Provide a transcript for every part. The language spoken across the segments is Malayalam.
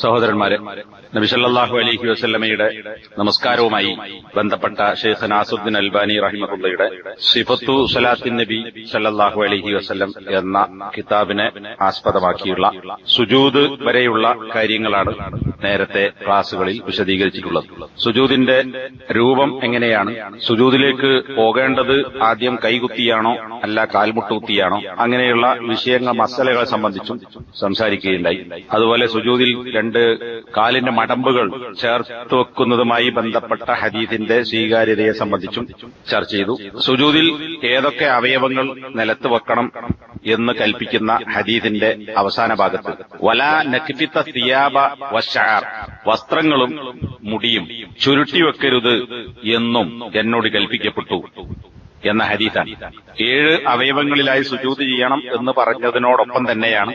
സഹോദരന്മാരെ നബിസല്ലാഹു അലഹി വസ്ല്ലമയുടെ നമസ്കാരവുമായി ബന്ധപ്പെട്ട ഷെയ്ഖ് നാസുദ്ദീൻ അൽബാനി റഹിമത്തുള്ളയുടെ സിഫത്തു സലാത്തിൻ നബി സല്ലാഹു അലഹി വസ്ല്ലം എന്ന കിതാബിനെ ആസ്പദമാക്കിയുള്ള സുജൂദ് വരെയുള്ള കാര്യങ്ങളാണ് നേരത്തെ ക്ലാസുകളിൽ വിശദീകരിച്ചിട്ടുള്ളത്. സുജൂദിന്റെ രൂപം എങ്ങനെയാണ്? സുജൂദിലേക്ക് പോകേണ്ടത് ആദ്യം കൈകുത്തിയാണോ അല്ല കാൽമുട്ടുകുത്തിയാണോ? അങ്ങനെയുള്ള വിഷയങ്ങൾ മസലകളെ സംബന്ധിച്ചും സംസാരിക്കുകയുണ്ടായി. അതുപോലെ സുജൂദിൽ രണ്ട് കാലിന്റെ മടമ്പുകൾ ചേർത്ത് വെക്കുന്നതുമായി ബന്ധപ്പെട്ട ഹദീദിന്റെ സ്വീകാര്യതയെ സംബന്ധിച്ചും ചർച്ച ചെയ്തു. സുജൂതിൽ ഏതൊക്കെ അവയവങ്ങൾ നിലത്ത് വെക്കണം എന്ന് കൽപ്പിക്കുന്ന ഹദീദിന്റെ അവസാന ഭാഗത്ത് വല നക്കിത്ത തിയാബ വശാർ വസ്ത്രങ്ങളും മുടിയും ചുരുട്ടി വെക്കരുത് എന്നും എന്നോട് കൽപ്പിക്കപ്പെട്ടു എന്ന ഹരീതാണ് ഏഴ് അവയവങ്ങളിലായി സുജൂത് ചെയ്യണം എന്ന് പറഞ്ഞതിനോടൊപ്പം തന്നെയാണ്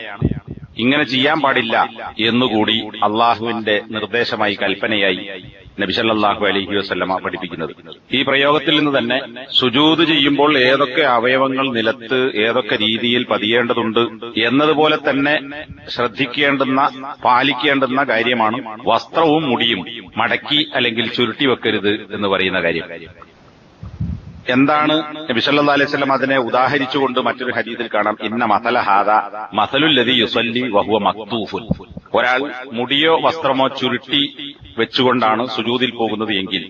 ഇങ്ങനെ ചെയ്യാൻ പാടില്ല എന്നുകൂടി അള്ളാഹുവിന്റെ നിർദ്ദേശമായി കൽപ്പനയായി നബിസല്ലാഹു അലഹി വസ്ലമ പഠിപ്പിക്കുന്നത്. ഈ പ്രയോഗത്തിൽ നിന്ന് തന്നെ സുജൂത് ചെയ്യുമ്പോൾ ഏതൊക്കെ അവയവങ്ങൾ നിലത്ത് ഏതൊക്കെ രീതിയിൽ പതിയേണ്ടതുണ്ട് എന്നതുപോലെ തന്നെ ശ്രദ്ധിക്കേണ്ടുന്ന പാലിക്കേണ്ടുന്ന കാര്യമാണ് വസ്ത്രവും മുടിയും. മടക്കി അല്ലെങ്കിൽ ചുരുട്ടി വെക്കരുത് എന്ന് പറയുന്ന കാര്യം. എന്താണ് നബിസല്ലാ അലൈഹി സ്വലം അതിനെ ഉദാഹരിച്ചുകൊണ്ട് മറ്റൊരു ഹരീതിൽ കാണാം. ഇന്ന മസല ഹാദ മസലുല്ലതി യുസല്ലി വഹുവ മക്തൂഫുൽ ഒരാൾ മുടിയോ വസ്ത്രമോ ചുരുട്ടി വെച്ചുകൊണ്ടാണ് സുജൂതിൽ പോകുന്നത് എങ്കിൽ.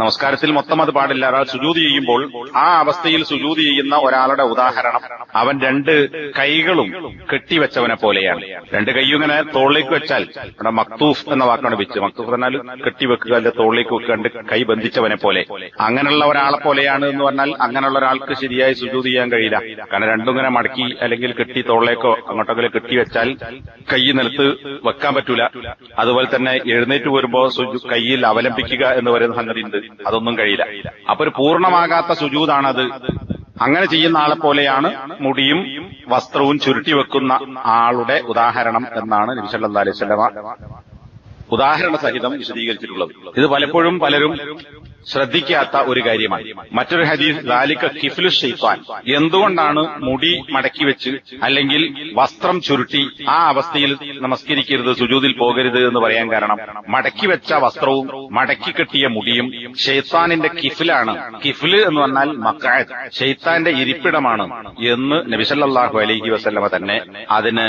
നമസ്കാരത്തിൽ മൊത്തം അത് പാടില്ല. ഒരാൾ സുജൂതി ചെയ്യുമ്പോൾ ആ അവസ്ഥയിൽ സുജൂതി ചെയ്യുന്ന ഒരാളുടെ ഉദാഹരണം. അവൻ രണ്ട് കൈകളും കെട്ടിവെച്ചവനെ പോലെയാണ്. രണ്ട് കൈയും ഇങ്ങനെ തോളിലേക്ക് വെച്ചാൽ ഇവിടെ മക്തൂഫ് എന്ന വാക്കാണ് വെച്ച് മക്തൂഫ് എന്നാൽ കെട്ടിവെക്കുക അല്ലെ തോളിലേക്ക് വെക്കുക രണ്ട് കൈ ബന്ധിച്ചവനെ പോലെ. അങ്ങനെയുള്ള ഒരാളെ പോലെയാണ് എന്ന് പറഞ്ഞാൽ അങ്ങനെയുള്ള ഒരാൾക്ക് ശരിയായി സുജൂത് ചെയ്യാൻ കഴിയില്ല. കാരണം രണ്ടും ഇങ്ങനെ മടക്കി അല്ലെങ്കിൽ കെട്ടി തോളിലേക്കോ അങ്ങോട്ടൊക്കെ കെട്ടിവെച്ചാൽ കൈ നിലത്ത് വെക്കാൻ പറ്റൂല. അതുപോലെ തന്നെ എഴുന്നേറ്റ് വരുമ്പോ കൈയിൽ അവലംബിക്കുക എന്ന് പറയുന്ന സംഗതി ഉണ്ട്. അതൊന്നും കഴിയില്ല. അപ്പൊ ഒരു പൂർണമാകാത്ത സുജൂതാണത് അങ്ങനെ ചെയ്യുന്ന ആളെ പോലെയാണ് മുടിയും വസ്ത്രവും ചുരുട്ടി വെക്കുന്ന ആളുടെ ഉദാഹരണം എന്നാണ് നബിസല്ലാ അലൈഹി സ്വലമ ഉദാഹരണ സഹിതം വിശദീകരിച്ചിട്ടുള്ളത്. ഇത് പലപ്പോഴും പലരും ശ്രദ്ധിക്കാത്ത ഒരു കാര്യമാണ്. മറ്റൊരു ഹദീസ് ലാലിക്ക കിഫ്ലു ഷെയ്ത്താൻ എന്തുകൊണ്ടാണ് മുടി മടക്കി വെച്ച് അല്ലെങ്കിൽ വസ്ത്രം ചുരുട്ടി ആ അവസ്ഥയിൽ നമസ്കരിക്കരുത് സുജൂതിൽ പോകരുത് എന്ന് പറയാൻ കാരണം? മടക്കി വെച്ച വസ്ത്രവും മടക്കി കെട്ടിയ മുടിയും ഷെയ്ത്താനിന്റെ കിഫിലാണ്. കിഫിൽ എന്ന് പറഞ്ഞാൽ മക്കായത് ഷെയ്ത്താന്റെ ഇരിപ്പിടമാണ് എന്ന് നബിസല്ലാഹു അലൈഹി വസ്ലമ തന്നെ അതിന്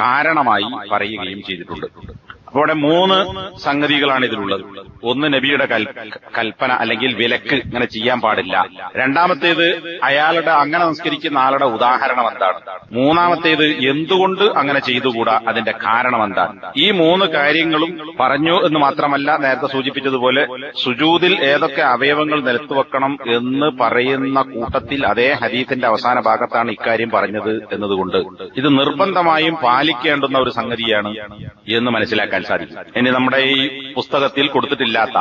കാരണമായി പറയുകയും ചെയ്തിട്ടുണ്ട്. അപ്പോൾ അവിടെ മൂന്ന് സംഗതികളാണ് ഇതിലുള്ളത്. ഒന്ന് നബിയുടെ കൽപ്പന അല്ലെങ്കിൽ വിലക്ക് ഇങ്ങനെ ചെയ്യാൻ പാടില്ല. രണ്ടാമത്തേത് അയാളുടെ അങ്ങനെ നമസ്കരിക്കുന്ന ആളുടെ ഉദാഹരണം എന്താണ്? മൂന്നാമത്തേത് എന്തുകൊണ്ട് അങ്ങനെ ചെയ്തുകൂടാ? അതിന്റെ കാരണം എന്താണ്? ഈ മൂന്ന് കാര്യങ്ങളും പറഞ്ഞു എന്ന് മാത്രമല്ല നേരത്തെ സൂചിപ്പിച്ചതുപോലെ സുജൂതിൽ ഏതൊക്കെ അവയവങ്ങൾ നിലത്തു വെക്കണം എന്ന് പറയുന്ന കൂട്ടത്തിൽ അതേ ഹദീത്തിന്റെ അവസാന ഭാഗത്താണ് ഇക്കാര്യം പറഞ്ഞത് എന്നതുകൊണ്ട്. ഇത് നിർബന്ധമായും പാലിക്കേണ്ടുന്ന ഒരു സംഗതിയാണ് എന്ന് മനസ്സിലാക്കാൻ മനസ്സിലാക്കാൻ സാധിക്കും. ഇനി നമ്മുടെ ഈ പുസ്തകത്തിൽ കൊടുത്തിട്ടില്ലാത്ത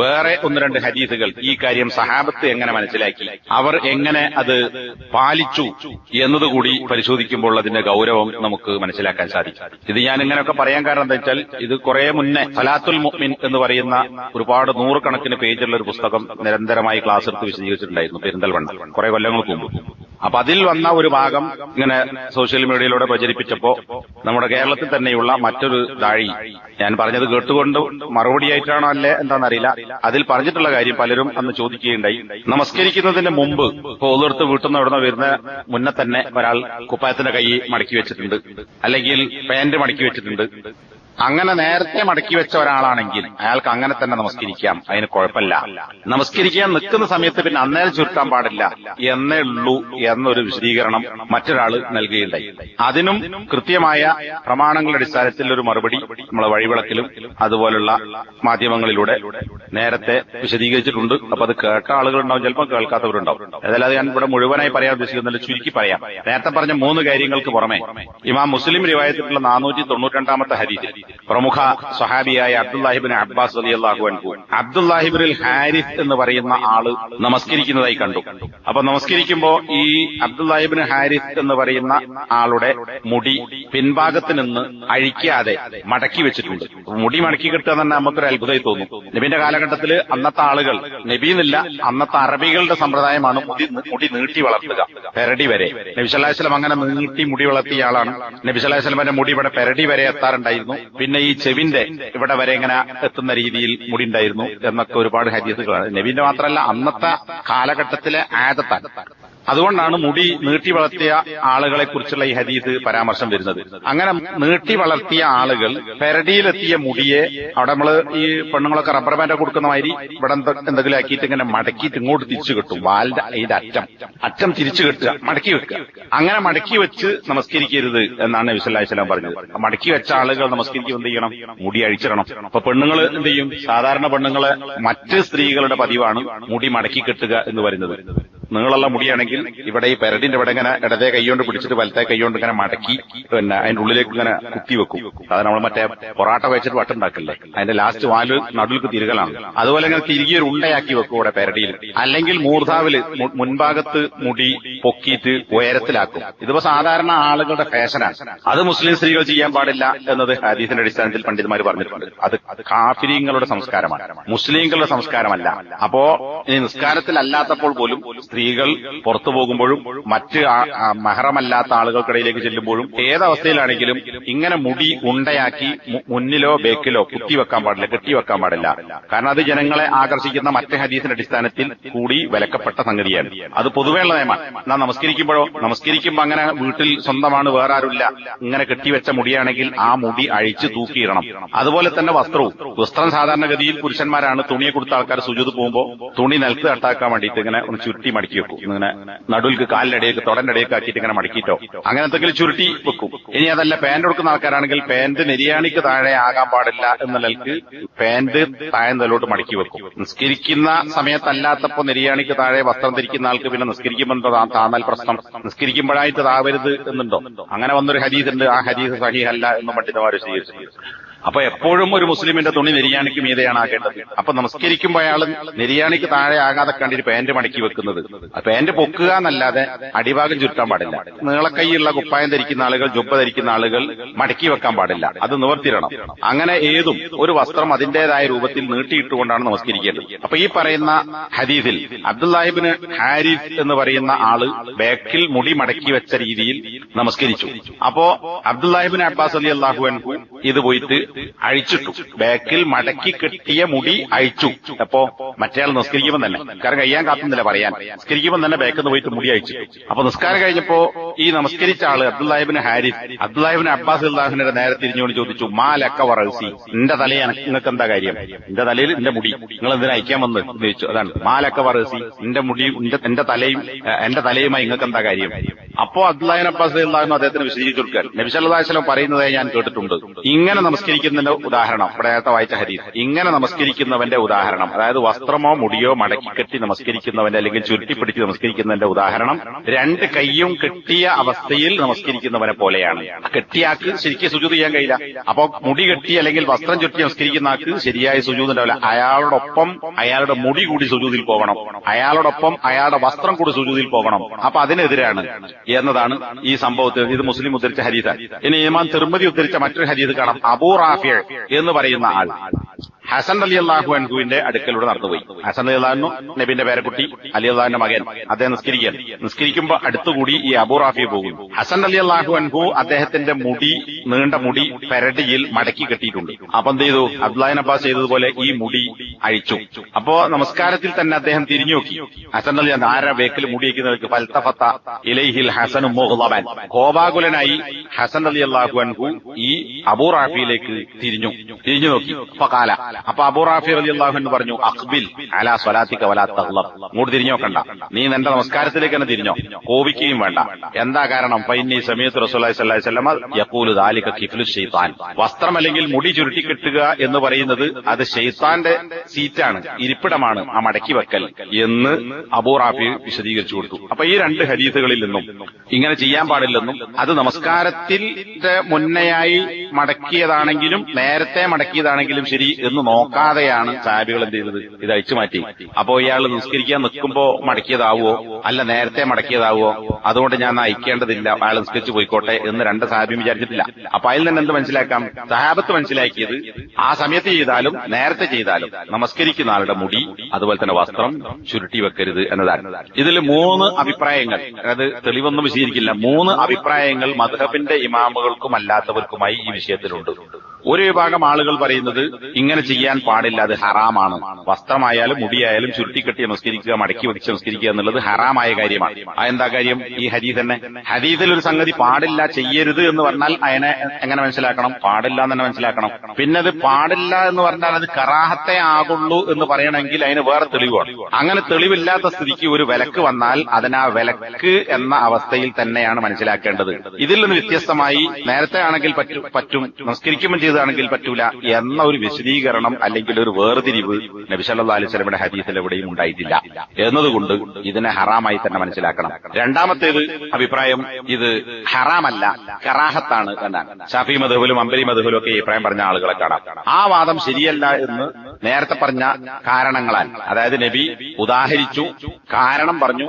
വേറെ ഒന്ന് രണ്ട് ഹരീസുകൾ ഈ കാര്യം സഹാബത്ത് എങ്ങനെ മനസ്സിലാക്കി? അവർ എങ്ങനെ അത് പാലിച്ചു എന്നതുകൂടി പരിശോധിക്കുമ്പോൾ അതിന്റെ ഗൗരവം നമുക്ക് മനസ്സിലാക്കാൻ സാധിക്കും. ഇത് ഞാൻ ഇങ്ങനെയൊക്കെ പറയാൻ കാരണം എന്താ വെച്ചാൽ ഇത് കുറെ മുന്നേ സലാത്തുൽ മുഹ്മിൻ എന്ന് പറയുന്ന ഒരുപാട് നൂറുകണക്കിന് പേജുള്ള ഒരു പുസ്തകം നിരന്തരമായി ക്ലാസ് എടുത്ത് വിശദീകരിച്ചിട്ടുണ്ടായിരുന്നു പെരിന്തൽമണ്ണ കുറെ കൊല്ലങ്ങൾക്ക് മുമ്പ്. അപ്പൊ അതിൽ വന്ന ഒരു ഭാഗം ഇങ്ങനെ സോഷ്യൽ മീഡിയയിലൂടെ പ്രചരിപ്പിച്ചപ്പോ നമ്മുടെ കേരളത്തിൽ തന്നെയുള്ള മറ്റൊരു ദാഴി. ഞാൻ പറഞ്ഞത് കേട്ടുകൊണ്ട് മറുപടിയായിട്ടാണോ അല്ലേ എന്താണെന്നറിയില്ല അതിൽ പറഞ്ഞിട്ടുള്ള കാര്യം പലരും അന്ന് ചോദിക്കുകയുണ്ടായി. നമസ്കരിക്കുന്നതിന് മുമ്പ് പോലെടുത്ത് വീട്ടിൽ നിന്ന് എവിടെ വരുന്ന മുന്നേ തന്നെ ഒരാൾ കുപ്പായത്തിന്റെ കൈ മടക്കി വെച്ചിട്ടുണ്ട്. അല്ലെങ്കിൽ പാന്റ് മടക്കി വെച്ചിട്ടുണ്ട്. അങ്ങനെ നേരത്തെ മടക്കി വെച്ച ഒരാളാണെങ്കിൽ അയാൾക്ക് അങ്ങനെ തന്നെ നമസ്കരിക്കാം. അതിന് കുഴപ്പമില്ല. നമസ്കരിക്കാൻ നിൽക്കുന്ന സമയത്ത് പിന്നെ അന്നേരം ചുരുട്ടാൻ പാടില്ല. എന്നേ ഉള്ളൂ എന്നൊരു വിശദീകരണം മറ്റൊരാൾ നൽകുകയുണ്ടായി. അതിനും കൃത്യമായ പ്രമാണങ്ങളുടെ അടിസ്ഥാനത്തിൽ ഒരു മറുപടി നമ്മൾ വഴിവിളക്കിലും അതുപോലുള്ള മാധ്യമങ്ങളിലൂടെ നേരത്തെ വിശദീകരിച്ചിട്ടുണ്ട്. അപ്പൊ അത് കേട്ട ആളുകളുണ്ടാവും ചിലപ്പോൾ കേൾക്കാത്തവരുണ്ടാവും. അതല്ലാതെ അത് ഞാൻ ഇവിടെ മുഴുവനായി പറയാൻ ഉദ്ദേശിക്കുന്നില്ല. ചുരുക്കി പറയാം. നേരത്തെ പറഞ്ഞ മൂന്ന് കാര്യങ്ങൾക്ക് പുറമെ ഇമാം മുസ്ലിം റിവായത്തിലുള്ള നാനൂറ്റി തൊണ്ണൂറ്റി രണ്ടാമത്തെ ഹരീതിൽ പ്രമുഖ സ്വഹാബിയായ അബ്ദുല്ലാഹിബിൻ അബ്ബാസ് അലി അള്ളാഹു അൻഹു അബ്ദുല്ലാഹിബിൻ ഹാരിഫ് എന്ന് പറയുന്ന ആൾ നമസ്കരിക്കുന്നതായി കണ്ടു. അപ്പൊ നമസ്കരിക്കുമ്പോ ഈ അബ്ദുല്ലാഹിബിൻ ഹാരിഫ് എന്ന് പറയുന്ന ആളുടെ മുടി പിൻഭാഗത്ത് നിന്ന് അഴിക്കാതെ മടക്കി വെച്ചിട്ടുണ്ട്. മുടി മടക്കി കിട്ടുക തന്നെ നമുക്കൊരു അത്ഭുതമായി തോന്നും. നബിന്റെ കാലഘട്ടത്തിൽ അന്നത്തെ ആളുകൾ നബീന്നില്ല അന്നത്തെ അറബികളുടെ സമ്പ്രദായമാണ് മുടി മുടി നീട്ടി വളർത്തുക പെരടി വരെ. നബി സല്ലല്ലാഹു അലൈഹി വസല്ലം അങ്ങനെ നീട്ടി മുടി വളർത്തിയ ആളാണ്. നബി സല്ലല്ലാഹു അലൈഹി വസല്ലമന്റെ മുടി ഇവിടെ പെരടി വരെ എത്താറുണ്ടായിരുന്നു. പിന്നെ ഈ ചെവിന്റെ ഇവിടെ വരെ ഇങ്ങനെ എത്തുന്ന രീതിയിൽ മുടി ഉണ്ടായിരുന്നു എന്നൊക്കെ ഒരുപാട് ഹദീസുകളാണ്. നബീന്റെ മാത്രമല്ല അന്നത്തെ കാലഘട്ടത്തിലെ ആദത്താണ് അതുകൊണ്ടാണ് മുടി നീട്ടി വളർത്തിയ ആളുകളെ കുറിച്ചുള്ള ഈ ഹദീസ് പരാമർശം വരുന്നത്. അങ്ങനെ നീട്ടി വളർത്തിയ ആളുകൾ പെരടിയിലെത്തിയ മുടിയെ അവിടെ നമ്മൾ ഈ പെണ്ണുങ്ങളൊക്കെ റബ്ബർ ബാൻഡ് കൊടുക്കുന്ന മാതിരി ഇവിടെ എന്തെങ്കിലും ആക്കിയിട്ട് ഇങ്ങനെ മടക്കിയിട്ട് ഇങ്ങോട്ട് തിരിച്ചു കിട്ടും. വാലിന്റെ അതിന്റെ അറ്റം. അറ്റം തിരിച്ചു കെട്ടുക മടക്കി വെക്കുക. അങ്ങനെ മടക്കി വെച്ച് നമസ്കരിക്കരുത് എന്നാണ് വിസലാസ്ലാം പറഞ്ഞത്. മടക്കി വെച്ച ആളുകൾ നമസ്കരിക്കും എന്ത് ചെയ്യണം? മുടി അഴിച്ചിടണം. അപ്പൊ പെണ്ണുങ്ങൾ എന്ത് ചെയ്യും? സാധാരണ പെണ്ണുങ്ങളെ മറ്റ് സ്ത്രീകളുടെ പതിവാണ് മുടി മടക്കി കെട്ടുക എന്ന് പറയുന്നത്. നീളമുള്ള മുടിയാണെങ്കിൽ ഇവിടെ ഈ പെരടിന്റെ ഇവിടെ ഇങ്ങനെ ഇടതേ കൈകൊണ്ട് പിടിച്ചിട്ട് വലത്തെ കൈകൊണ്ട് ഇങ്ങനെ മടക്കി പിന്നെ അതിന്റെ ഉള്ളിലേക്ക് ഇങ്ങനെ കുത്തി വെക്കും. അത് നമ്മൾ മറ്റേ പൊറാട്ട വെച്ചിട്ട് വട്ടുണ്ടാക്കില്ലേ? അതിന്റെ ലാസ്റ്റ് വാൽ നടുവിൽക്ക് തിരികലാണ്. അതുപോലെ ഇങ്ങനെ തിരികെ ഒരു ഉണ്ടയാക്കി വെക്കും ഇവിടെ പെരടിയിൽ. അല്ലെങ്കിൽ മൂർധാവിൽ മുൻഭാഗത്ത് മുടി പൊക്കിയിട്ട് ഉയരത്തിലാക്കും. ഇതിപ്പോ സാധാരണ ആളുകളുടെ ഫാഷനാണ് അത് മുസ്ലിം സ്ത്രീകൾ ചെയ്യാൻ പാടില്ല എന്നത് ഹദീസിന്റെ അടിസ്ഥാനത്തിൽ പണ്ഡിതന്മാർ പറഞ്ഞിട്ടുണ്ട്. അത് കാഫിരിങ്ങളുടെ സംസ്കാരമാണ്. മുസ്ലിങ്ങളുടെ സംസ്കാരമല്ല. അപ്പോ നിസ്കാരത്തിലല്ലാത്തപ്പോൾ പോലും സ്ത്രീകൾ പുറത്തു പോകുമ്പോഴും മറ്റ് മഹറമല്ലാത്ത ആളുകൾക്കിടയിലേക്ക് ചെല്ലുമ്പോഴും ഏതവസ്ഥയിലാണെങ്കിലും ഇങ്ങനെ മുടി ഉണ്ടയാക്കി മുന്നിലോ ബേക്കിലോ കുത്തിവെക്കാൻ പാടില്ല കെട്ടി വെക്കാൻ പാടില്ല. കാരണം അത് ജനങ്ങളെ ആകർഷിക്കുന്ന മറ്റ് ഹദീസിന്റെ അടിസ്ഥാനത്തിൽ കൂടി വിലക്കപ്പെട്ട സംഗതിയാണ്. അത് പൊതുവെയുള്ള നിയമമാണ്. എന്നാ നമസ്കരിക്കുമ്പോഴോ നമസ്കരിക്കുമ്പോ അങ്ങനെ വീട്ടിൽ സ്വന്തമാണ് വേറെ ആരുമില്ല ഇങ്ങനെ കെട്ടിവെച്ച മുടിയാണെങ്കിൽ ആ മുടി അഴിച്ചു തൂക്കിയിടണം. അതുപോലെ തന്നെ വസ്ത്രവും. വസ്ത്രം സാധാരണഗതിയിൽ പുരുഷന്മാരാണ് തുണിയെ കൊടുത്ത ആൾക്കാർ സുജൂത് പോകുമ്പോൾ തുണി നിലത്ത് കട്ടാക്കാൻ വേണ്ടിയിട്ട് ഇങ്ങനെ ഒന്ന് ചുരുട്ടി വെക്കും. ഇങ്ങനെ നടുവിൽക്ക് കാലിന്റെ ഇടയിലേക്ക് തൊടന്റെ ഇടയിലേക്ക് ആക്കിയിട്ട് ഇങ്ങനെ മടക്കിയിട്ടോ. അങ്ങനെ എന്തെങ്കിലും ചുരുട്ടി വെക്കും. ഇനി അതല്ല പാന്റ് കൊടുക്കുന്ന ആൾക്കാരാണെങ്കിൽ പാന്റ് നിര്യാണിക്ക് താഴെ ആകാൻ പാടില്ല എന്ന നിലയ്ക്ക് പാന്റ് താഴെ നിലോട്ട് മടക്കി വെക്കും. നിസ്കരിക്കുന്ന സമയത്തല്ലാത്തപ്പോ നിര്യാണിക്ക് താഴെ വസ്ത്രം ധരിക്കുന്ന ആൾക്ക് പിന്നെ നിസ്കരിക്കുമ്പോൾ താന്നാൽ പ്രശ്നം? നിസ്കരിക്കുമ്പോഴായിട്ട് താവരുത് എന്നുണ്ടോ? അങ്ങനെ വന്നൊരു ഹദീസ് ഉണ്ട് ആ ഹദീസ് സഹിഹല്ല എന്ന് പണ്ഡിതന്മാർ സ്വീകരിച്ചു അപ്പൊ എപ്പോഴും ഒരു മുസ്ലിമിന്റെ തുണി നിര്യാണിക്ക് മീതെയാണ് ആകേണ്ടത് അപ്പൊ നമസ്കരിക്കുമ്പോ അയാൾ നിര്യാണിക്ക് താഴെ ആകാതെ കണ്ടിട്ട് പാന്റ് മടക്കി വെക്കുന്നത്. പാന്റ് പൊക്കുക എന്നല്ലാതെ അടിഭാഗം ചുരുട്ടാൻ പാടില്ല. നീളക്കൈയുള്ള കുപ്പായം ധരിക്കുന്ന ആളുകൾ ജുബ്ബ ധരിക്കുന്ന ആളുകൾ മടക്കി വെക്കാൻ പാടില്ല. അത് നിവർത്തിരണം. അങ്ങനെ ഏതും ഒരു വസ്ത്രം അതിന്റേതായ രൂപത്തിൽ നീട്ടിയിട്ടുകൊണ്ടാണ് നമസ്കരിക്കേണ്ടത്. അപ്പൊ ഈ പറയുന്ന ഹദീസിൽ അബ്ദുല്ലാഹിബിന് ഹാരിസ് എന്ന് പറയുന്ന ആൾ ബാക്കിൽ മുടി മടക്കി വെച്ച രീതിയിൽ നമസ്കരിച്ചു. അപ്പോ അബ്ദുല്ലാഹിബിൻ അബ്ബാസ് അലി അള്ളാഹു അൻഹു ഇത് പോയിട്ട് അഴിച്ചിട്ടു. ബാക്കിൽ മടക്കി കെട്ടിയ മുടി അഴിച്ചു. അപ്പോ മറ്റേയാൾ നിസ്കരിക്കുമ്പോൾ തന്നെ. കാരണം കഴിയാൻ കാത്തുന്നില്ല പറയാൻ. നിസ്കരിക്കുമ്പോൾ തന്നെ ബാക്കിൽ നിന്ന് പോയിട്ട് മുടി അഴിച്ചു. അപ്പൊ നിസ്കാരം കഴിഞ്ഞപ്പോ ഈ നമസ്കരിച്ച ആൾ അബ്ദുല്ലാഹിബിന് ഹാരിസ് അബ്ദുല്ലാഹിബിന് അബ്ബാസ് അള്ളാഹുവിന്റെ നേരെ തിരിഞ്ഞുകൊണ്ട് ചോദിച്ചു മാലക്ക വറസി എന്റെ തല നിങ്ങൾക്ക് എന്താ കാര്യം? എന്റെ തലയിൽ എന്റെ മുടി. നിങ്ങൾ എന്തിനാ അയക്കാൻ വന്ന് ചോദിച്ചു. അതാണ്. മാലക്ക വറസി എന്റെ മുടി എന്റെ- തലയും എന്റെ തലയുമായി നിങ്ങൾക്ക് എന്താ കാര്യം? അപ്പോ അബ്ദുല്ലാഹിൻ അബ്ബാസ് അള്ളാഹു അദ്ദേഹത്തിന് വിശദീകരിച്ചു കൊടുക്കാൻ നബിസ് വസല്ലം പറയുന്നതായി ഞാൻ കേട്ടിട്ടുണ്ട്. ഇങ്ങനെ നമസ്കരിക്കുന്നതിന്റെ ഉദാഹരണം. ഇവിടെ നേരത്തെ വായിച്ച ഹരീത് ഇങ്ങനെ നമസ്കരിക്കുന്നവന്റെ ഉദാഹരണം. അതായത് വസ്ത്രമോ മുടിയോ മടക്കി കെട്ടി നമസ്കരിക്കുന്നവന്റെ അല്ലെങ്കിൽ ചുരുട്ടിപ്പിടിച്ച് നമസ്കരിക്കുന്നതിന്റെ ഉദാഹരണം രണ്ട് കൈയും കെട്ടിയ അവസ്ഥയിൽ നമസ്കരിക്കുന്നവനെ പോലെയാണ്. കെട്ടിയാക്ക് ശരിക്കും സുജൂത് ചെയ്യാൻ കഴിയില്ല. അപ്പൊ മുടി കെട്ടി അല്ലെങ്കിൽ വസ്ത്രം ചുറ്റി നമസ്കരിക്കുന്ന ആൾക്ക് ശരിയായ സുജൂത് ഉണ്ടാവില്ല. അയാളോടൊപ്പം അയാളുടെ മുടി കൂടി സുജൂതിൽ പോകണം. അയാളോടൊപ്പം അയാളുടെ വസ്ത്രം കൂടി സുജൂതിൽ പോകണം. അപ്പൊ അതിനെതിരാണ് എന്നതാണ് ഈ സംഭവത്തിൽ ഇത് മുസ്ലിം ഉദ്ധരിച്ച ഹരീത ഇനി ഇമാൻ തിരുമതി ഉദ്ധരിച്ച മറ്റൊരു ഹരീത് കാണാം. അബൂ റാഫിയ എന്ന് പറയുന്ന ആൾ. ഹസൻ അലി അള്ളാഹു അൻഹുവിന്റെ അടുക്കലൂടെ നടന്നുപോയി. ഹസൻ അലി അള്ളാഹു നബിന്റെ പേരക്കുട്ടി അലി അള്ളാഹിന്റെ മകൻ. അദ്ദേഹം നിസ്കരിക്കാൻ നിസ്കരിക്കുമ്പോൾ അടുത്തുകൂടി ഈ അബു റാഫി പോകുന്നു. ഹസൻ അലി അള്ളാഹു അൻഹു അദ്ദേഹത്തിന്റെ മുടി നീണ്ട മുടി പെരടിയിൽ മടക്കി കെട്ടിയിട്ടുണ്ട്. അപ്പൊ എന്ത് ചെയ്തു? അബ്ദുല്ലാഹിൻ അബ്ബാസ് ചെയ്തതുപോലെ ഈ മുടി അഴിച്ചു. അപ്പോ നമസ്കാരത്തിൽ തന്നെ അദ്ദേഹം തിരിഞ്ഞു നോക്കി. ഹസൻ അലി ആരാ വേക്കിൽ മുടിയേക്കുന്നവർക്ക് ഫൽത്തഫത്ത ഇലൈഹിൽ ഹസനും മുഹ്ലബൻ കോപാകുലനായി ഹസൻ അലി അള്ളാഹു അൻഹു ഈ അബു റാഫിയിലേക്ക് തിരിഞ്ഞു. തിരിഞ്ഞു നോക്കി. അപ്പൊ കാല അപ്പൊ അബൂ റാഫി അലി അള്ളാഹു എന്ന് പറഞ്ഞു അഖ്ബിൽ അലാ സ്വലാത്തിക്ക വലാ തഗ്ലബ്. ഇങ്ങോട്ട് തിരിഞ്ഞു നീ നിന്റെ നമസ്കാരത്തിലേക്ക് തന്നെ തിരിഞ്ഞോ? കോപിക്കുകയും വേണ്ട. എന്താ കാരണം? പൈന്നി സമീത്ത് റസൂലി ദാലിക വസ്ത്രം അല്ലെങ്കിൽ മുടി ചുരുട്ടി കെട്ടുക എന്ന് പറയുന്നത് അത് ഷെയ്ത്താന്റെ സീറ്റാണ് ഇരിപ്പിടമാണ് ആ മടക്കി വെക്കൽ എന്ന് അബൂ റാഫി വിശദീകരിച്ചു കൊടുത്തു. അപ്പൊ ഈ രണ്ട് ഹദീസുകളിൽ നിന്നും ഇങ്ങനെ ചെയ്യാൻ പാടില്ലെന്നും അത് നമസ്കാരത്തിന്റെ മുന്നയായി മടക്കിയതാണെങ്കിലും നേരത്തെ മടക്കിയതാണെങ്കിലും ശരി എന്ന് നോക്കാതെയാണ് സാബികൾ എന്ത് ചെയ്തത്? ഇത് അഴിച്ചു മാറ്റി. അപ്പോ ഇയാൾ നിസ്കരിക്കാൻ നിൽക്കുമ്പോ മടക്കിയതാവോ അല്ല നേരത്തെ മടക്കിയതാവോ അതുകൊണ്ട് ഞാൻ അയക്കേണ്ടതില്ല അയാൾ നിസ്കരിച്ചു പോയിക്കോട്ടെ എന്ന് രണ്ട് സാബിയും വിചാരിച്ചിട്ടില്ല. അപ്പൊ അതിൽ തന്നെ എന്ത് മനസ്സിലാക്കാം? സഹാബത്ത് മനസ്സിലാക്കിയത് ആ സമയത്ത് ചെയ്താലും നേരത്തെ ചെയ്താലും നമസ്കരിക്കുന്ന ആളുടെ മുടി അതുപോലെ തന്നെ വസ്ത്രം ചുരുട്ടി വെക്കരുത് എന്നതാണ്. ഇതിൽ മൂന്ന് അഭിപ്രായങ്ങൾ. അതായത് തെളിവൊന്നും വിശദീകരിക്കില്ല. മൂന്ന് അഭിപ്രായങ്ങൾ മധുഹബിന്റെ ഇമാമുകൾക്കും അല്ലാത്തവർക്കുമായി ഈ വിഷയത്തിലുണ്ട്. ഒരു വിഭാഗം ആളുകൾ പറയുന്നത് ഇങ്ങനെ ചെയ്യാൻ പാടില്ല അത് ഹറാമാണ്. വസ്ത്രമായാലും മുടിയായാലും ചുരുട്ടിക്കെട്ടി നമസ്കരിക്കുക മടക്കി വെച്ച് നമസ്കരിക്കുക എന്നുള്ളത് ഹറാമായ കാര്യമാണ്. ആ എന്താ കാര്യം? ഈ ഹരീ തന്നെ. ഹരീതിൽ ഒരു സംഗതി പാടില്ല ചെയ്യരുത് എന്ന് പറഞ്ഞാൽ അതിനെ എങ്ങനെ മനസ്സിലാക്കണം? പാടില്ല എന്ന് തന്നെ മനസ്സിലാക്കണം. പിന്നെ അത് പാടില്ല എന്ന് പറഞ്ഞാൽ അത് കറാഹത്തെ ആകുള്ളൂ എന്ന് പറയണമെങ്കിൽ അതിന് വേറെ തെളിവാണ്. അങ്ങനെ തെളിവില്ലാത്ത സ്ഥിതിക്ക് ഒരു വിലക്ക് വന്നാൽ അതിനാ വിലക്ക് എന്ന അവസ്ഥയിൽ തന്നെയാണ് മനസ്സിലാക്കേണ്ടത്. ഇതിൽ നിന്ന് വ്യത്യസ്തമായി നേരത്തെ ആണെങ്കിൽ പറ്റും നമസ്കരിക്കുമ്പോൾ ചെയ്തതാണെങ്കിൽ പറ്റൂല എന്ന ഒരു വിശദീകരണം അല്ലെങ്കിൽ ഒരു വേർതിരിവ് നബി സല്ലല്ലാഹു അലൈഹി വസല്ലമയുടെ ഹദീസിൽ എവിടെയും ഉണ്ടായിട്ടില്ല. എന്നതുകൊണ്ട് ഇതിനെ ഹറാമായി തന്നെ മനസ്സിലാക്കണം. രണ്ടാമത്തേത് അഭിപ്രായം ഇത് ഹറാമല്ല കറാഹത്താണ് എന്നാണ്. ഷാഫി മധുവിലും അമ്പരി മധുവിലും ഒക്കെ ഈ അഭിപ്രായം പറഞ്ഞ ആളുകളെ കാണാം. ആ വാദം ശരിയല്ല എന്ന് നേരത്തെ പറഞ്ഞ കാരണങ്ങളാൽ അതായത് നബി ഉദാഹരിച്ചു കാരണം പറഞ്ഞു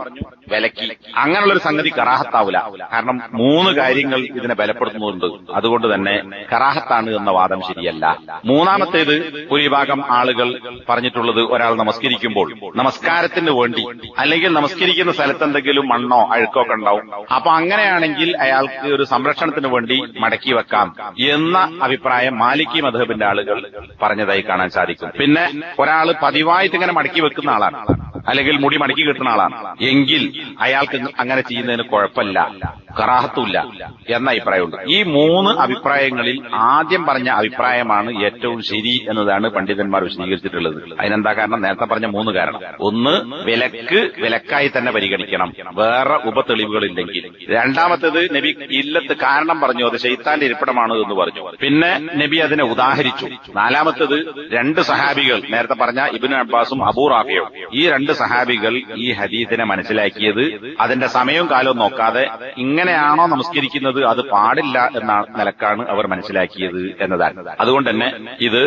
വിലക്കി. അങ്ങനെയുള്ള ഒരു സംഗതി കറാഹത്താവില്ല കാരണം മൂന്ന് കാര്യങ്ങൾ ഇതിനെ ബലപ്പെടുത്തുന്നുണ്ട്. അതുകൊണ്ട് തന്നെ കറാഹത്താണ് എന്ന വാദം ശരിയല്ല. മൂന്നാമത്തേത് ഒരു വിഭാഗം ആളുകൾ പറഞ്ഞിട്ടുള്ളത് ഒരാൾ നമസ്കരിക്കുമ്പോൾ നമസ്കാരത്തിന് വേണ്ടി അല്ലെങ്കിൽ നമസ്കരിക്കുന്ന സ്ഥലത്ത് എന്തെങ്കിലും മണ്ണോ അഴുക്കോ ഒക്കെ ഉണ്ടാവും. അപ്പൊ അങ്ങനെയാണെങ്കിൽ അയാൾക്ക് ഒരു സംരക്ഷണത്തിന് വേണ്ടി മടക്കി വെക്കാം എന്ന അഭിപ്രായം മാലിക്കി മധബിന്റെ ആളുകൾ പറഞ്ഞതായി കാണാൻ സാധിക്കും. പിന്നെ ഒരാൾ പതിവായിട്ട് ഇങ്ങനെ മടക്കി വെക്കുന്ന ആളാണ് അല്ലെങ്കിൽ മുടി മടക്കി കിട്ടുന്ന ആളാണ്. എങ്കിൽ അയാൾക്ക് അങ്ങനെ ചെയ്യുന്നതിന് കുഴപ്പമില്ല. കറാഹത്തുമില്ല എന്ന അഭിപ്രായമുണ്ട്. ഈ മൂന്ന് അഭിപ്രായങ്ങളിൽ ആദ്യം പറഞ്ഞ അഭിപ്രായമാണ് ഏറ്റവും ശരി എന്നതാണ് പണ്ഡിതന്മാർ വിശദീകരിച്ചിട്ടുള്ളത്. അതിനെന്താ കാരണം? നേരത്തെ പറഞ്ഞ മൂന്ന് കാരണം. ഒന്ന് വിലക്ക് വിലക്കായി തന്നെ പരിഗണിക്കണം. വേറെ ഉപതെളിവുകളില്ലെങ്കിൽ. രണ്ടാമത്തേത് നബി ഇല്ലത്ത് കാരണം പറഞ്ഞു അത് ശൈത്താന്റെ ഇരിപ്പിടമാണ് എന്ന് പറഞ്ഞു. പിന്നെ നബി അതിനെ ഉദാഹരിച്ചു. നാലാമത്തേത് രണ്ട് സഹാബികൾ നേരത്തെ പറഞ്ഞ ഇബിൻ അബ്ബാസും അബൂ റാഫിയും. ഈ രണ്ട് സഹാബികൾ ഈ ഹദീസിനെ മനസ്സിലാക്കിയത് അതിന്റെ സമയവും കാലവും നോക്കാതെ ഇങ്ങനെയാണോ നമസ്കരിക്കുന്നത് അത് പാടില്ല എന്ന നിലക്കാണ് അവർ മനസ്സിലാക്കിയത് എന്നതാണ്. അതുകൊണ്ട് തന്നെ ഇത്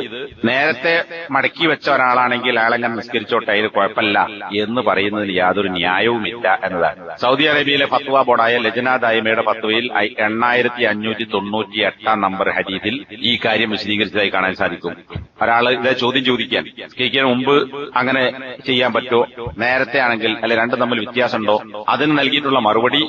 നേരത്തെ മടക്കി വെച്ച ഒരാളാണെങ്കിൽ അയാളെങ്ങനെ നിസ്കരിച്ചോട്ടെ അതിന് കുഴപ്പമില്ല എന്ന് പറയുന്നതിന് യാതൊരു ന്യായവുമില്ല എന്നതാണ്. സൗദി അറേബ്യയിലെ ഫത്വ ബോർഡായ ലജന ദായ്മയുടെ ഫത്വയിൽ എണ്ണായിരത്തി അഞ്ഞൂറ്റി തൊണ്ണൂറ്റി എട്ടാം നമ്പർ ഹരീതിൽ ഈ കാര്യം വിശദീകരിച്ചതായി കാണാൻ സാധിക്കും. ഒരാൾ ഇത് ചോദ്യം ചോദിക്കാൻ നിസ്കരിക്കാൻ മുമ്പ് അങ്ങനെ ചെയ്യാൻ പറ്റുമോ? നേരത്തെ ആണെങ്കിൽ അല്ലെ രണ്ടും തമ്മിൽ വ്യത്യാസമുണ്ടോ? അതിന് നൽകിയിട്ടുള്ള മറുപടി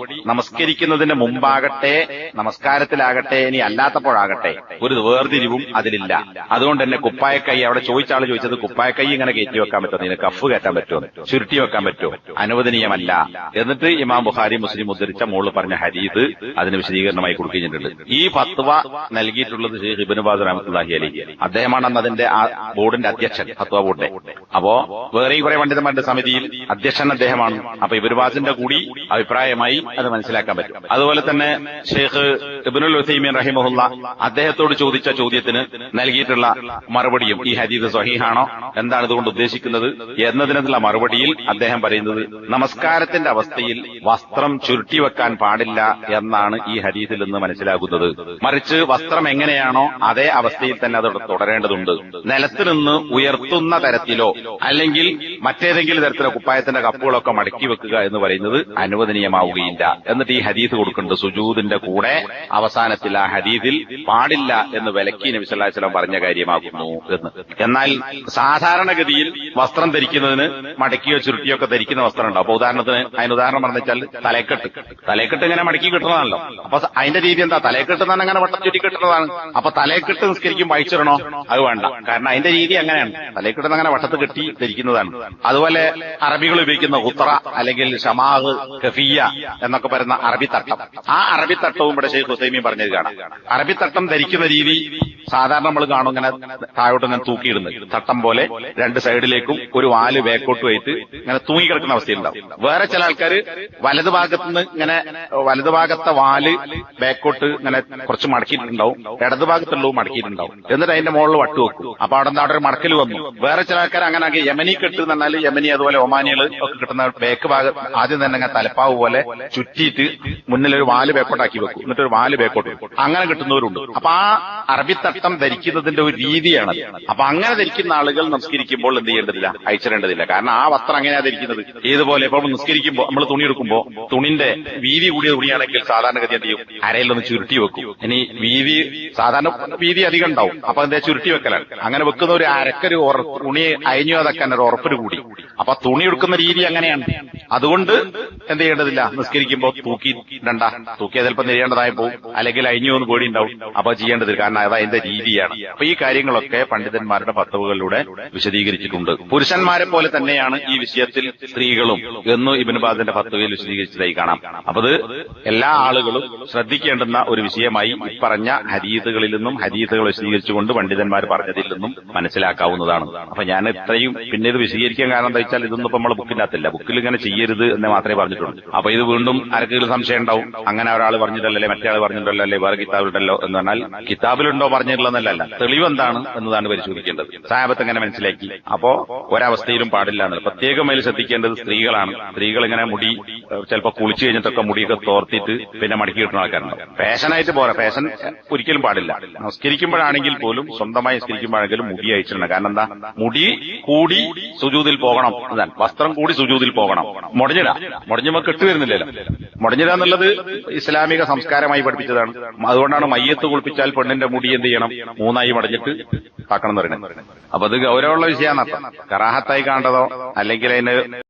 നമസ്കരിക്കുന്നതിന് മുമ്പാകട്ടെ നമസ്കാരത്തിലാകട്ടെ ഇനി അല്ലാത്തപ്പോഴാകട്ടെ. ഒരു വേർതിരിവും അതിലില്ല. അതുകൊണ്ട് തന്നെ കുപ്പായക്കൈ അവിടെ ചോദിച്ചാൾ ചോദിച്ചത് കുപ്പായക്കൈ ഇങ്ങനെ കയറ്റി വെക്കാൻ പറ്റുമോ? നിനക്ക് കഫ് കയറ്റാൻ പറ്റുമോ? ചുരുട്ടി വെക്കാൻ പറ്റുമോ? അനുവദനീയമല്ല. എന്നിട്ട് ഇമാം ബുഹാരി മുസ്ലിം ഉദ്ധരിച്ച മോൾ പറഞ്ഞ ഹരീത് അതിന് വിശദീകരണമായി കൊടുക്കുന്നുണ്ട്. ഈ ഫത്വ നൽകിയിട്ടുള്ളത് ഷെയ്ഖ് ഇബിന് ബാദ് റഹമത്തുല്ലാഹി അലി അദ്ദേഹമാണ് അതിന്റെ ആ ബോർഡിന്റെ അധ്യക്ഷൻ ഫത്വ ബോർഡിന്റെ. അപ്പോ വേറെയും കുറെ പണ്ഡിതന്മാരുടെ സമിതിയിൽ. അധ്യക്ഷൻ അദ്ദേഹമാണ്. അപ്പൊ ഇബിനുബാസിന്റെ കൂടി അഭിപ്രായമായി അത് മനസ്സിലാക്കാൻ പറ്റും. അതുപോലെ തന്നെ ഷെയ്ഖ് ഇബിനുൽ ഉസൈമീൻ റഹിമഹുല്ല അദ്ദേഹത്തോട് ചോദിച്ച ചോദ്യത്തിന് നൽകിയിട്ടുള്ള മറുപടിയും ഈ ഹദീദ് സഹീഹാണോ? എന്താണ് ഇതുകൊണ്ട് ഉദ്ദേശിക്കുന്നത്? എന്നതിനുള്ള മറുപടിയിൽ അദ്ദേഹം പറയുന്നത് നമസ്കാരത്തിന്റെ അവസ്ഥയിൽ വസ്ത്രം ചുരുട്ടി വെക്കാൻ പാടില്ല എന്നാണ് ഈ ഹദീസിൽ നിന്ന് മനസ്സിലാകുന്നത്. മറിച്ച് വസ്ത്രം എങ്ങനെയാണോ അതേ അവസ്ഥയിൽ തന്നെ അത് തുടരേണ്ടതുണ്ട്. നിലത്ത് നിന്ന് ഉയർത്തുന്ന തരത്തിലോ അല്ലെങ്കിൽ മറ്റേതെങ്കിലും തരത്തിലോ കുപ്പായത്തിന്റെ കപ്പുകളൊക്കെ മടക്കി വെക്കുക എന്ന് പറയുന്നത് അനുവദനീയമാവുകയില്ല. എന്നിട്ട് ഈ ഹദീസ് കൊടുക്കുന്നുണ്ട്. സുജൂദിന്റെ കൂടെ അവസാനത്തിൽ ആ ഹദീദിൽ പാടില്ല എന്ന് വിലക്കി നബി അലൈഹി വസല്ലം പറഞ്ഞ കാര്യമാകുന്നു എന്ന്. എന്നാൽ സാധാരണഗതിയിൽ വസ്ത്രം ധരിക്കുന്നതിന് മടക്കിയോ ചുരുട്ടിയോ ഒക്കെ ധരിക്കുന്ന വസ്ത്രം ഉണ്ടാവും അപ്പൊ ഉദാഹരണത്തിന് അതിന് ഉദാഹരണം പറഞ്ഞു തലേക്കെട്ട്. തലേക്കെട്ട് ഇങ്ങനെ മടക്കി കിട്ടുന്നതാണല്ലോ. അപ്പൊ അതിന്റെ രീതി എന്താ? തലേക്കെട്ട് തന്നെ അങ്ങനെ വട്ടം ചുറ്റി കിട്ടുന്നതാണ്. അപ്പൊ തലേക്കെട്ട് നിസ്കരിക്കും വായിച്ചിടണോ അത് വേണ്ട. കാരണം അതിന്റെ രീതി അങ്ങനെയാണ്. തലക്കെട്ട് അങ്ങനെ വട്ടത്ത് കെട്ടി ധരിക്കുന്നതാണ്. അതുപോലെ അറബികൾ ഉപയോഗിക്കുന്ന ഉത്തറ അല്ലെങ്കിൽ ഷമാഹ് കഫിയ എന്നൊക്കെ പറയുന്ന അറബി ആ അറബി തട്ടവും ഇവിടെ ഷെയ്ഖ് ഹുസൈമി പറഞ്ഞത് കാണാം. അറബി തട്ടം ധരിക്കുന്ന രീതി സാധാരണ നമ്മൾ കാണും ഇങ്ങനെ താഴോട്ട് ഇങ്ങനെ തൂക്കിയിടുന്നത്. തട്ടം പോലെ രണ്ട് സൈഡിലേക്കും ഒരു വാൽ വേക്കോട്ട് ആയിട്ട് ഇങ്ങനെ തൂങ്ങിക്കിടക്കുന്ന അവസ്ഥയുണ്ടാവും വേറെ ചില ആൾക്കാർ വലതു ഭാഗത്ത് നിന്ന് ഇങ്ങനെ വലതു ഭാഗത്തെ വാൽ ബേക്കോട്ട് ഇങ്ങനെ കുറച്ച് മടക്കിയിട്ടുണ്ടാവും. ഇടതു ഭാഗത്തുള്ളൂ മടക്കിയിട്ടുണ്ടാവും. എന്നിട്ട് അതിന്റെ മുകളിൽ വട്ടു വെക്കും. അപ്പൊ അവിടെ നിന്ന് അവിടെ ഒരു മടക്കൽ വന്നു. വേറെ ചില ആൾക്കാർ അങ്ങനെ ആകെ യമനി കെട്ട് എന്ന് പറഞ്ഞാൽ യമനി അതുപോലെ ഒമാനികൾ ഒക്കെ കിട്ടുന്ന ബേക്ക് ഭാഗം ആദ്യം തന്നെ അങ്ങനെ തലപ്പാവ് പോലെ ചുറ്റിയിട്ട് മുന്നിൽ ഒരു വാൽ ബേക്കോട്ടാക്കി വെക്കും. എന്നിട്ട് ഒരു വാൽ ബേക്കോട്ട് അങ്ങനെ കിട്ടുന്നവരുണ്ട്. അപ്പൊ ആ അറബിത്തട്ടം ധരിക്കുന്നതിന്റെ ഒരു രീതിയാണ് അപ്പൊ അങ്ങനെ ധരിക്കുന്ന ആളുകൾ നമസ്കരിക്കുമ്പോൾ എന്ത് ചെയ്യേണ്ടതില്ല? അയച്ചിടേണ്ടതില്ല കാരണം ആ വസ്ത്രം അങ്ങനെയാണ് ധരിക്കുന്നത്? ഏതുപോലെ ഇപ്പൊ നിസ്കരിക്കുമ്പോൾ നമ്മൾ തുണി എടുക്കുമ്പോൾ തുണിന്റെ വീതി കൂടിയ തുണിയാണെങ്കിൽ സാധാരണഗതി എന്ത് ചെയ്യും? അരയിലൊന്ന് ചുരുട്ടി വെക്കും. ഇനി വീതി സാധാരണ വീതി അധികം ഉണ്ടാവും. അപ്പൊ എന്താ ചുരുട്ടി വെക്കലാണ്. അങ്ങനെ വെക്കുന്ന ഒരു അരക്കൊരു തുണി അയഞ്ഞു അതൊക്കെ ഒരു ഉറപ്പിന് കൂടി. അപ്പൊ തുണി എടുക്കുന്ന രീതി അങ്ങനെയാണ്. അതുകൊണ്ട് എന്ത് ചെയ്യേണ്ടതില്ല? നിസ്കരിക്കുമ്പോൾ തൂക്കി ഇടണ്ട തൂക്കിയാൽ ചിലപ്പോൾ നെയ്യേണ്ടതായി പോകും അല്ലെങ്കിൽ അഴിഞ്ഞു എന്ന് പേടി ഉണ്ടാവും. അപ്പൊ ചെയ്യേണ്ടത് കാരണം അത് അതിന്റെ രീതിയാണ്. അപ്പൊ ഈ കാര്യങ്ങളൊക്കെ പണ്ഡിതന്മാരുടെ പത്തവുകളിലൂടെ വിശദീകരിച്ചിട്ടുണ്ട്. പുരുഷന്മാരെ പോലെ തന്നെയാണ് ഈ വിഷയത്തിൽ സ്ത്രീകളും എന്ന് ഇബിൻബാദിന്റെ പത്തവയിൽ വിശദീകരിച്ചതായി കാണാം. അപ്പൊ അത് എല്ലാ ആളുകളും ശ്രദ്ധിക്കേണ്ടുന്ന ഒരു വിഷയമായി പറഞ്ഞ ഹരീതുകളിൽ നിന്നും ഹരീതുകൾ വിശദീകരിച്ചുകൊണ്ട് പണ്ഡിതന്മാർ പറഞ്ഞതിൽ നിന്നും മനസ്സിലാക്കാവുന്നതാണ്. അപ്പൊ ഞാൻ ഇത്രയും പിന്നെ ഇത് വിശദീകരിക്കാൻ കാരണം എന്താ വെച്ചാൽ ഇതൊന്നും ഇപ്പൊ നമ്മളെ ബുക്കിനകത്തില്ല ബുക്കിൽ ഇങ്ങനെ ചെയ്യരുത് എന്ന് മാത്രമേ പറഞ്ഞിട്ടുള്ളൂ. അപ്പൊ ഇത് വീണ്ടും ആർക്കെങ്കിലും സംശയം ഉണ്ടാവും. അങ്ങനെ ഒരാൾ പറഞ്ഞിട്ടല്ലേ മറ്റേ ആൾ പറഞ്ഞിട്ടല്ലോ അല്ലെ വേറെ കിതാബിലുണ്ടല്ലോ എന്ന് പറഞ്ഞാൽ കിതാബിലുണ്ടോ പറഞ്ഞിട്ടുള്ളതെന്നല്ല തെളിവ് എന്താണ് എന്നതാണ് പരിശോധിക്കേണ്ടത്. സാഹബത്ത് എങ്ങനെ മനസ്സിലാക്കി? അപ്പോ ഒരവസ്ഥയിലും പാടില്ല പ്രത്യേകം അതിൽ ശ്രദ്ധിക്കേണ്ടത് സ്ത്രീകളാണ്. സ്ത്രീകൾ ഇങ്ങനെ മുടി ചിലപ്പോൾ കുളിച്ചു കഴിഞ്ഞിട്ടൊക്കെ മുടിയൊക്കെ തോർത്തിട്ട് പിന്നെ മടക്കി കിട്ടുന്ന ആൾക്കാരുണ്ടാവും ഫാഷനായിട്ട് പോരാ. ഫാഷൻ ഒരിക്കലും പാടില്ല. നമസ്കരിക്കുമ്പോഴാണെങ്കിൽ പോലും സ്വന്തമായി നമസ്കരിക്കുമ്പോഴെങ്കിലും മുടി അയച്ചിട്ടുണ്ട് കാരണം എന്താ? മുടി കൂടി സുജൂതിൽ പോകണം. അതാണ്. വസ്ത്രം കൂടി സുജൂതിൽ പോകണം. മുടഞ്ഞിട. മുടഞ്ഞുമ്പോ കെട്ടുവരുന്നില്ലല്ലോ. മുടഞ്ഞിട എന്നുള്ളത് ഇസ്ലാമിക സംസ്കാരമായി പഠിപ്പിച്ചതാണ്. അതുകൊണ്ടാണ് മയ്യത്ത് കുളിപ്പിച്ചാൽ പെണ്ണിന്റെ മുടി എന്ത് ചെയ്യണം? മൂന്നായി മടഞ്ഞിട്ട് ആക്കണം എന്ന് പറയുന്നത്. അപ്പൊ അത് ഗൗരവമുള്ള വിഷയമാണ്. കറാഹത്തായി കാണേണ്ടതോ അല്ലെങ്കിൽ അതിന്